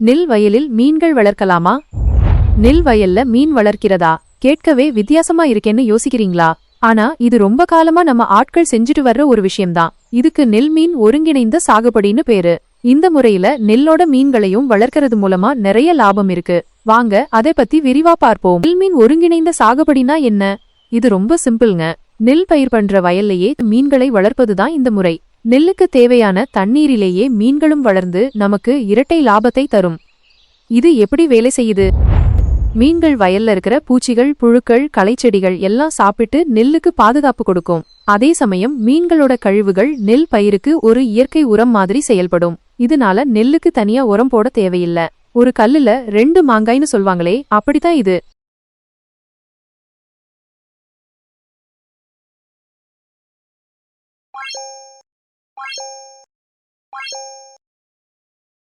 நெல் வயலில் மீன்கள் வளர்க்கலாமா? நெல் வயல்ல மீன் வளர்க்கிறதா? கேட்கவே வித்தியாசமா இருக்கேன்னு யோசிக்கிறீங்களா? ஆனா இது ரொம்ப காலமா நம்ம ஆட்கள் செஞ்சுட்டு வர்ற ஒரு விஷயம்தான். இதுக்கு நெல் மீன் ஒருங்கிணைந்த சாகுபடின்னு பேரு. இந்த முறையில நெல்லோட மீன்களையும் வளர்க்கறது மூலமா நிறைய லாபம் இருக்கு. வாங்க அதை பத்தி விரிவா பார்ப்போம். நெல் மீன் ஒருங்கிணைந்த சாகுபடினா என்ன? இது ரொம்ப சிம்பிள்ங்க. நெல் பயிர் பண்ற வயல்லையே மீன்களை வளர்ப்பதுதான் இந்த முறை. நெல்லுக்கு தேவையான தண்ணீரிலேயே மீன்களும் வளர்ந்து நமக்கு இரட்டை லாபத்தை தரும். இது எப்படி வேலை செய்யுது? மீன்கள் வயல்ல இருக்கிற பூச்சிகள் புழுக்கள் களைச்செடிகள் எல்லாம் சாப்பிட்டு நெல்லுக்கு பாதுகாப்பு கொடுக்கும். அதே சமயம் மீன்களோட கழிவுகள் நெல் பயிருக்கு ஒரு இயற்கை உரம் மாதிரி செயல்படும். இதனால நெல்லுக்கு தனியா உரம் போட தேவையில்ல. ஒரு கல்லுல ரெண்டு மாங்காய்னு சொல்வாங்களே அப்படித்தான் இது.